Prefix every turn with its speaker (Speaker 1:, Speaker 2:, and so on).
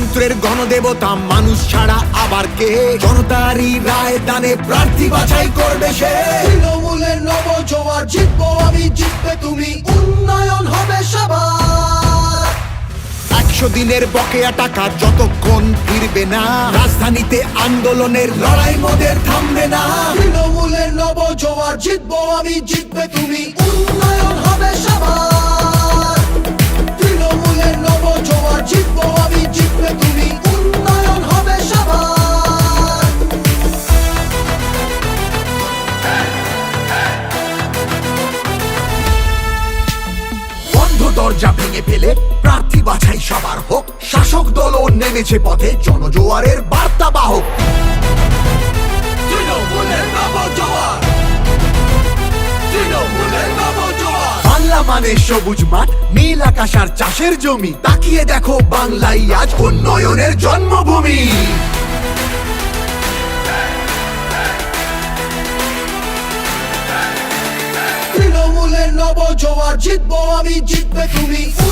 Speaker 1: গণতন্ত্রের গণদেবতা মানুষ ছাড়া আবার কে? জনতারই রায় দানে প্রার্থী বাছাই করবে সে।
Speaker 2: তৃণমূলের নব জোয়ার জিতবো আমি জিতবে তুমি উন্নয়ন হবে সবার।
Speaker 1: একশো দিনের বকেয়া টাকা যতক্ষণ ফিরবে না রাজধানীতে আন্দোলনের লড়াই মোদের থামবে না।
Speaker 2: তৃণমূলের নব জোয়ার জিতবো আমি জিতবে তুমি
Speaker 1: দরজা ভেঙে ফেলে প্রার্থী বাছাই সবার হোক, শাসক দলও নেমেছে পথে জনজোয়ারের বার্তা বাহক। মানে সবুজ মাঠ, নীল আকাশ আর চাষের জমি। তাকিয়ে দেখো বাংলাই আজ উন্নয়নের জন্মভূমি।
Speaker 2: তৃণমূলের নব জোয়ার জিতবো আমি জিতবে তুমি উন্নয়ন